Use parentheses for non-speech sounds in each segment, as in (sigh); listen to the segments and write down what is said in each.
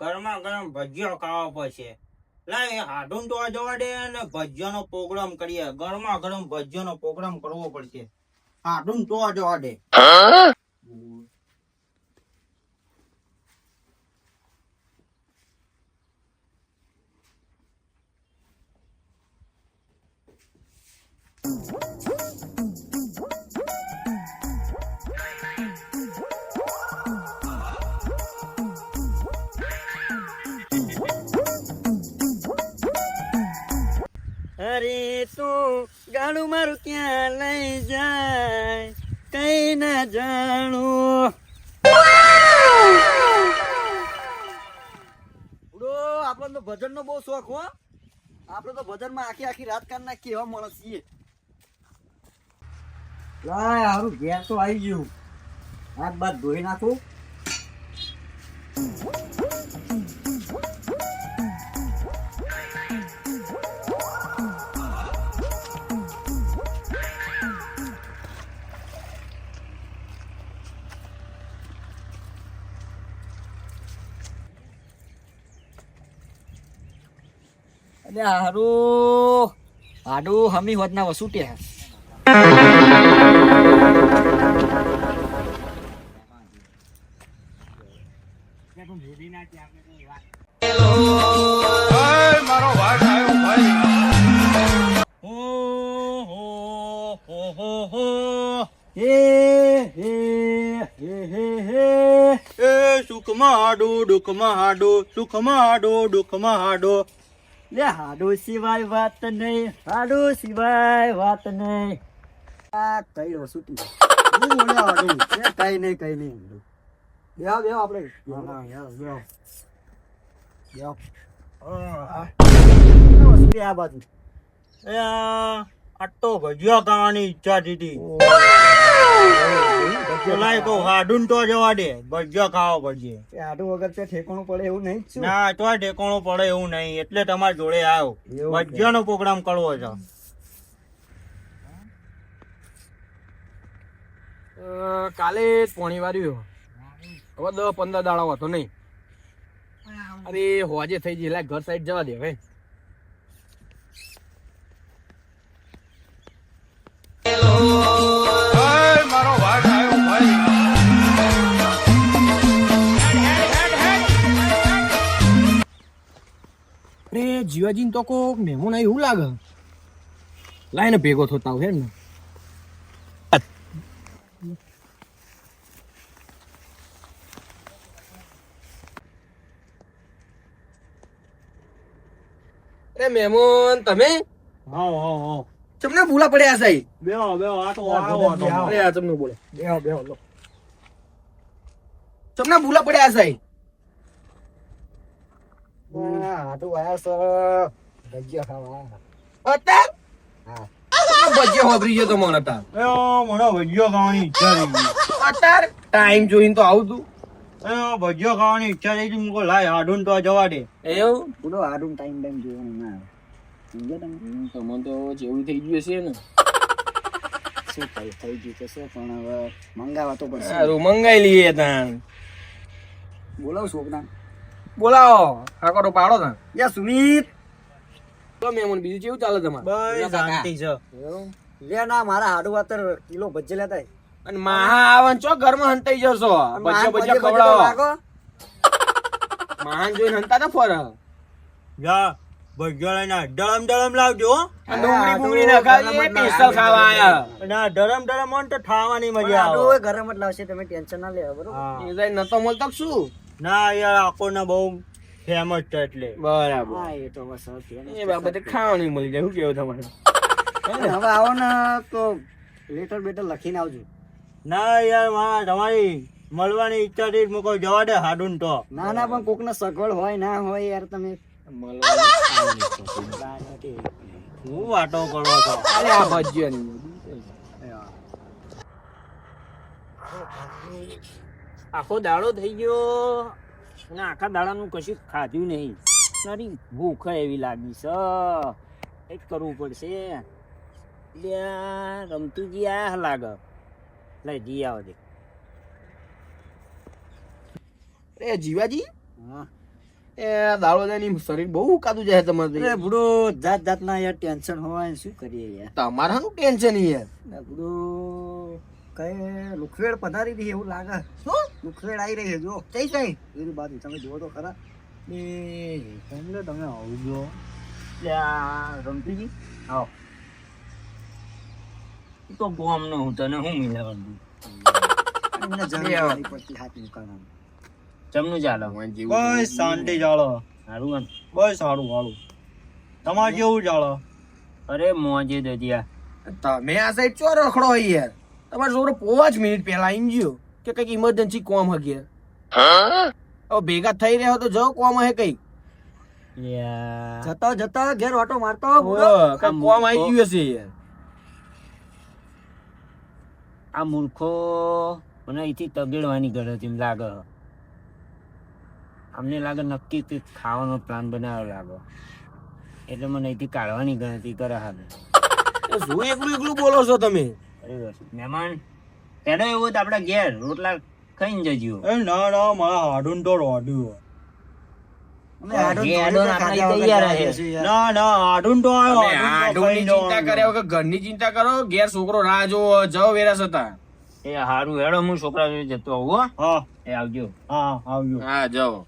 ગરમા ગરમ ભજીયો ખાવા પડશે. લાય હાડું તો જવા દે અને ભજીયાનો પ્રોગ્રામ કરીએ. ગરમા ગરમ ભજીયાનો પ્રોગ્રામ કરવો પડશે. હાડું તો જવા દે. ગાડું મારું ક્યાં લઈ જાય? કઈ ના જાણું. બુડો આપણને તો ભજન નો બહુ શોખ હો. આપણે તો ભજનમાં આખી આખી રાત કાન ના કેવા માણસ છીએ લાય, હારું, ઘેર તો આવી ગયું. હાથ બાદ ધોઈ નાખું. અલે હારું. હાડું હમી હોત ના હે. એ સુખમાં હાડો દુઃખમાં હાડો સુખમાં હાડો દુઃખમાં હાડો. લે હાડો સિવાય વાત નહીં હાડો સિવાય વાત નહીં આ કઈ વસુટી હું બોલ્યા હાડું એ કઈ નહીં કઈ નહીં બેહો બેહો આપણે બેહો બેહો આ બાજુ એ આટલો ભજીયો ખાવાની ઈચ્છા થતી લાય તો હાડું તો જવા દે ભજીયો ખાવા પડશે એ હાડું વગર તે ઠેકાણું પડે એવું નહીં ના તો ઠેકાણું પડે એવું નહીં એટલે તમારી જોડે આવ્યો? ભજીયાનો પ્રોગ્રામ કરવો છે. કાલે પોણી વાર્યું. હવે દસ પંદર દાડા હતો નહીં. અરે હોજે થઈ એટલે ઘર સાઈડ જવા દે હવે. અરે જીવાજીને તો કોક મહેમાન આવી એવું લાગે. લાઈને ભેગો થતા હોય ને અરે મહેમાન તમે? હા હા હા તમને ભૂલા પડ્યા સાહેબ બેહો બેહો આ તો આવો. અરે આ તમને બોલે. બેહો બેહો લો. તમને ભૂલા પડ્યા સાહેબ છે ભજીયા ખાવા અત્યાર હા. બજે હોબરી ગયો તો મને તાર એ મને ભજીયો ખાવાની ઈચ્છા થઈ ગઈ અત્યાર ટાઈમ જોઈને તો આવું તું ભજીયો ખાવાની ઈચ્છા થઈ ગઈ મુકો લાય હાડું તો જવા દે એવું પૂરો હાડું ટાઈમ ટાઈમ જોવાનું ના સમજ્યા તમે તમને તો જેવું થઈ ગયું છે ને શું થઈ થઈ ગયું તો પણ હવે મંગાવા તો પડશે સારું મંગાઈ લઈએ તાન બોલાવ છોકરા બોલાવો. કાકો તો પાડો ને યા સુમિત. તો મેમન બીજું કેવું ચાલે તમારે? બસ શાંતિ છે. લે ના મારા હાડુ વાતર કિલો ભજ્જે લેતા અને મહા આવન ચો ઘરમાં હંતાઈ જશો. ભજ્જે ભજ્જે ખવડાવો. મહાન જોઈને હંતા ના ફોર? જા ભજીયો લઈને. ડળમ ડળમ લાવજો ડુંગળી ડુંગળી ના ખાવી પેસ્ટલ ખાવા આયા. ના આ ડરમ ડરમ હોય તો ખાવાની મજા આવે. એ ઘરે લાવશે તમે ટેન્શન ના લેવા બરોબર? એ જાય નતો મળતો શું? ના યાર આપણને બહુ ફેમસ છે એટલે. બરાબર. હા એ તો બસ. એ બાબતે ખાવાની મળી જાય. શું કેવું તમારે? હવે આવો ને તો લેટર બેટર લખીને આવજો. ના યાર મારા તમારી મળવાની ઈચ્છા થી મૂકો જવા દે હાડું તો. ના ના પણ કોકને સગવડ હોય ના હોય યાર તમે હું વાતો કરો છો? અરે આ ભજીયા આખો દાડો થઈ ગયો. અને આખા દાડાનું કશું ખાધ્યું નહીં. તારી ભૂખ એવી લાગી છે. કંઈક કરવું પડશે. લ્યા રમતુજી આ લાગે. લઈ જી આવો દે. એ જીવાજી? હા. એ દાડો જાય શરીર બહુ ઉકાતું જાય તમારે એ બુડો જાત જાતના યાર ટેન્શન હોય શું કરીએ યાર? તમારાનું ટેન્શન યાર. બુડો કઈ લુખવેડ પધારી રહી એવું લાગે. શું? લુખવેડ આવી રહી છે જો કઈ કઈ? એની બાજુ તમે જુઓ તો ખરા. એ તમને તમે આવજો રમતીજી આવો. તો ગોમ નો હું તને હું મિલાવાનું ચમનું ચાલો. બસ શાંતિ ચાલો. સારું બસ સારું સારું તમારે કેવું ચાલો? અરે મોજે દજિયા તમે આ સાઈડ ચો રખડો યાર. તમારો છોકરો પાંચ મિનિટ પહેલા આવી ગયો કે કંઈક ઇમરજન્સી કોમ હગે હવે ભેગા થઈ રહ્યા તો જાઓ કોમ હે કઈ જતા જતો જતો ઘેર ઓટો મારતો કોમ આવી ગયું હશે યાર. આ મૂર્ખો મને અહીંથી તગેડવાની ગરજ એમ લાગે. અમને લાગે નક્કી કંઈક ખાવાનો પ્લાન બનાવ્યો લાગે. એટલે મને અહીંથી કાઢવાની ગણતરી કરે હાલ એ શું એકલું એકલું બોલો છો તમે? મહેમાન પેલો એવું તો આપણે ઘેર રોટલા ખાઈને જજો. એ ના ના મારા હાડું તો રોડ્યું જે હાડું ઘરની ચિંતા કરો ઘેર છોકરો રાહ જોવો જાઓ વેરાસ હતા. એ હારું હેડો હું છોકરા જતો આવું હા. એ આવજો. હા આવજો. હા જાઓ.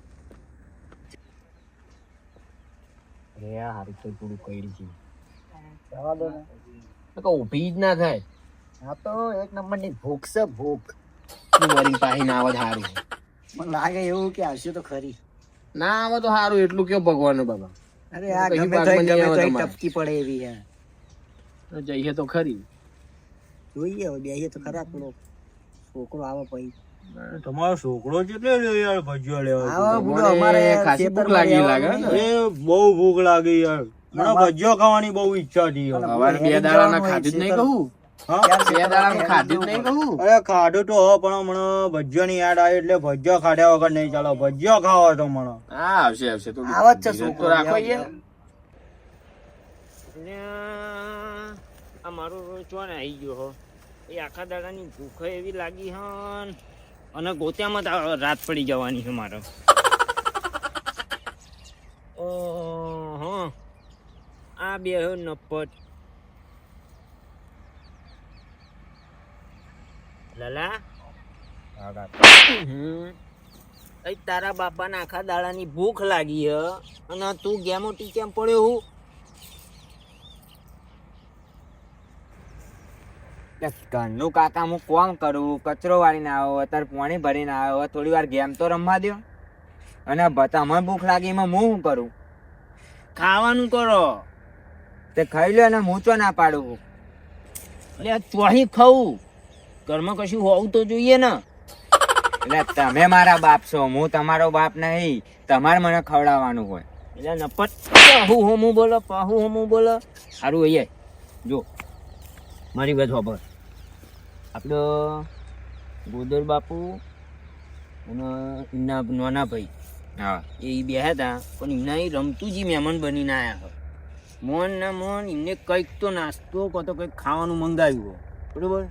અરે આ હારું તો થોડું કઈ છે. જવા ઊભી જ ના થાય. આ તો એક નંબરની ભૂખ છે ભૂખ. મારી પાહી ના આવે સારું મને લાગે એવું કે આવશે તો ખરી. ના આવે તો સારું એટલું કયો ભગવાન બાબા? અરે આ ગમે તો ગમે તો ટપકી પડે એવી યાર તો જઈએ તો ખરી. જોઈએ હવે બેહીએ તો ખરા થોડો છોકરો આવે પછી. તમારો છોકરો કેટલે યાર ભજીયો લેવા બુડો અમારે ખાસી ભૂખ લાગી લાગે એ બહુ ભૂખ લાગી યાર. મને ભજીયો ખાવાની બહુ ઈચ્છા હતી હવે બે દાડાના ખાધું જ નહીં કહું? અરે ખાધું તો હો પણ ભજીયાની યાદ આવી એટલે ભજીયા ખાધ્યા વગર નહીં ચાલો. ભજીયા ખાવા તો મને હા આવશે આવશે. તો આવે છે છોકરો રાખો યાર. યાર લ્યા, આ મારો ચોને આવી ગયો હો. એ આખા દાડાની ભૂખ એવી લાગી હન. અને ગોત્યામાં તો રાત પડી જવાની છે મારો. આ બે નપટ એ તારા બાપાને આખા દાડાની ભૂખ લાગી હ. અને તું ગેમો ટીચેમ પડ્યો હું? ઘરનું કાકા હું કોમ કરું? કચરો વાળીને આવ્યો અત્યારે પાણી ભરીને આવ્યો થોડી વાર ગેમ તો રમવા દો અને તમે ભૂખ લાગી એમાં હું શું કરું? ખાવાનું કરો. તે ખાઈ લો અને હું ચો ના પાડું? એટલે ચોહી ખાવું ઘરમાં કશું હોવું તો જોઈએ ને. એટલે તમે મારા બાપ છો હું તમારો બાપ નહીં. તમારે મને ખવડાવવાનું હોય. એટલે નપટ પાહુ હોમું બોલો પાહુ હોમું બોલો. સારું અહીંયા જો. મારી વાત ખબર આપણો ગોદર બાપુ અને એમના નાના ભાઈ. હા. એ બે હતા પણ એમના એ રમતુજી મહેમાન બનીને આવ્યા મોન ના મોન એમને કંઈક તો નાસ્તો કહો તો કંઈક ખાવાનું મંગાવ્યું બરોબર?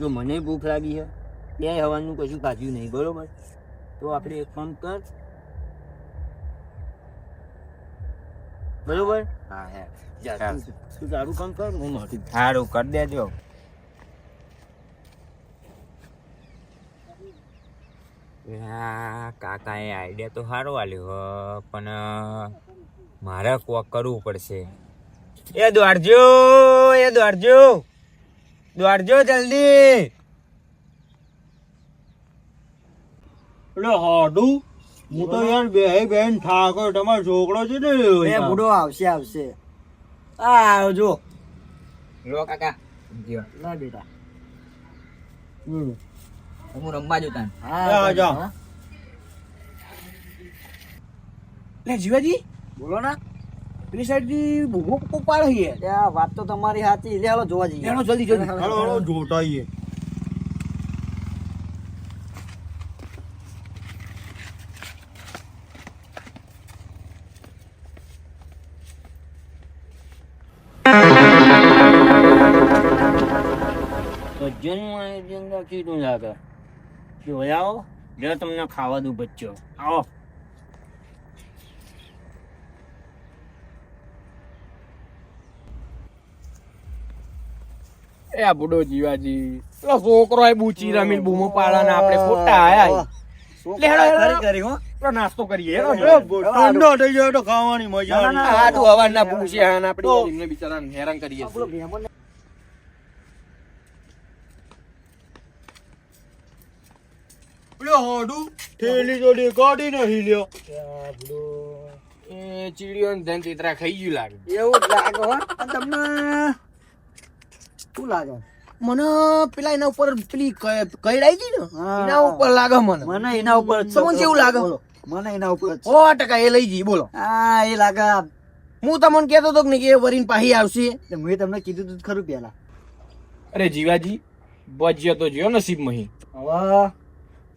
જો મને ભૂખ લાગી છે બે હવાનું કશું ખાધું નહીં બરોબર? તો આપણે એક કામ કર. બરોબર? હા હા. તું- તું તારું કામ કર હું સારું કરી. દેજો. કાકાએ આઈડિયા તો સારો આલ્યો પણ મારે કોક કરવું પડશે. એ દ્વારજો એ દોડજો દોડજો જલ્દી. એટલે હાડું? હું તો યાર બે બેન ઠાકોર તમારો છોકરો છે ને એ બુડો આવશે આવશે. આ આવજો. લો કાકા ના બેટા. હમ. હું રમવા જોતા હા જા. લે જીવાજી. બોલો ને. પેલી સાઈડથી ભૂખો કોક પાડો છે ત્યાં વાત તો તમારી સાચી. લે હાલો જોવા જઈએ. લેણો જલ્દી જલ્દી. હાલો હાલો જોતા આઈએ. આયોજન તો કીધું લાગે જોયાઓ જો તમને ખાવા દઉં બચ્ચો. આવો. એ આ બુડો જીવાજી. પેલો છોકરો એ બૂચી રમીને બૂમો પાડવાને આપણે ખોટા આયા લે, હેડો, હેડો. ખરી કરી હો. પેલો નાસ્તો કરીએ. ઠંડો થઈ જાય તો ખાવાની મજા ના, ના, આવે. ના. અને આપણે એમને બિચારાને હેરાન કરીએ હોડું. થેલી તો દેખાડી નહીં લ્યો. એ ચીડીઓ ધન ચિત્રા ખાઈ ગયું લાગે. એવું લાગે તમને શું લાગે? મને પેલા એના ઉપર પેલી કઈડાઈ ગઈ ને? એના ઉપર લાગે મને. મને એના ઉપર તમને કેવું લાગે? બોલો. મને એના ઉપર સો ટકા એ લઈ ગઈ બોલો. હા એ લાગે. હું તમને કહેતો હતો ને કે એ વરીન પાહી આવશે. મેં તમને કીધું તું ખરું પેલા. અરે જીવાજી બજ્યો તો જ્યો નસીબ મહી હવે?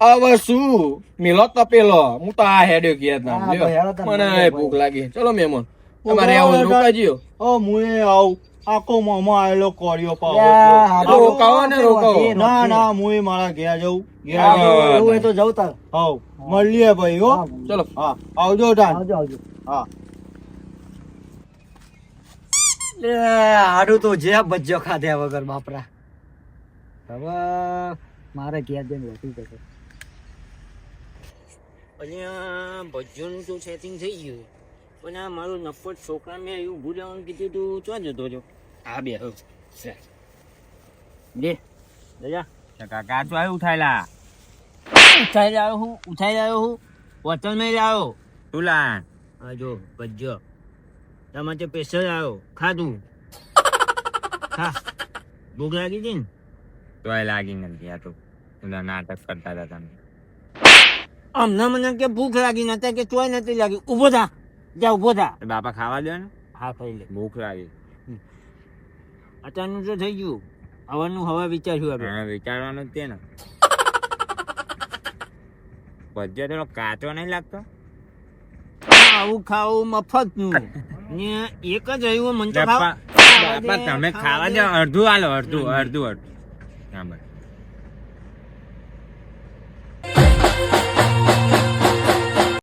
હવે શું? મેલો તપેલો હું તો આ હેડ્યો ગયા તા. મને ભૂખ લાગી. ચલો મહેમાન. તમારે આવો રોકાજીઓ ઓ મુએ આવ. આખો મામા આવેલો કોળિયો પાવો રોકાવો ને રોકાવો. ના ના એ મારા ઘેર હા, જવું. એવું હોય તો જઉં તાર હાવ મળીએ ભાઈ હો હા, ચલો હા આવજો તાન આવજો આવજો હા લે હાડું તો જે બજ્જો ખાધ્યા વગર બાપરા હવે મારે ઘેર જઈને રોટી જશે અહીંયા ભજ્યોનું તો સેટિંગ થઈ ગયું પણ આ મારું નફો મેં એવું ભૂલાવાનું કીધું તું ચો જતો રહ્યો આ બે હો દે દજા કાકા તો આવ્યો ઉઠાયેલા ઉઠાઈ લાવ્યો હું ઉઠાઈ લાવ્યો હું વતન મેં લાવ્યો તુલા આ જો ભજ્યો તમારે પેશર આવ્યો ખાધું ખા ભૂખ લાગી હતી ને તોય લાગી નથી આ તો પેલા નાટક કરતા હતા તમે અમને મને કે ભૂખ લાગી નતા કે તોય નથી લાગી ઊભો થા જા ઊભો થા તો બાપા ખાવા દો ને હા ખાઈ લે ભૂખ લાગી અચાનક તો થઈ ગયું. હવાનું હવા વિચાર્યું આપણે હા વિચારવાનું જ છે ને. (laughs) ભજીયો થોડો કાચો નહીં લાગતો. આવું ખાવું મફત ને એક જ આવ્યું મને તો ખાવ બાપા તમે ખાવા દો અડધું હાલો અડધું અડધું અડધું.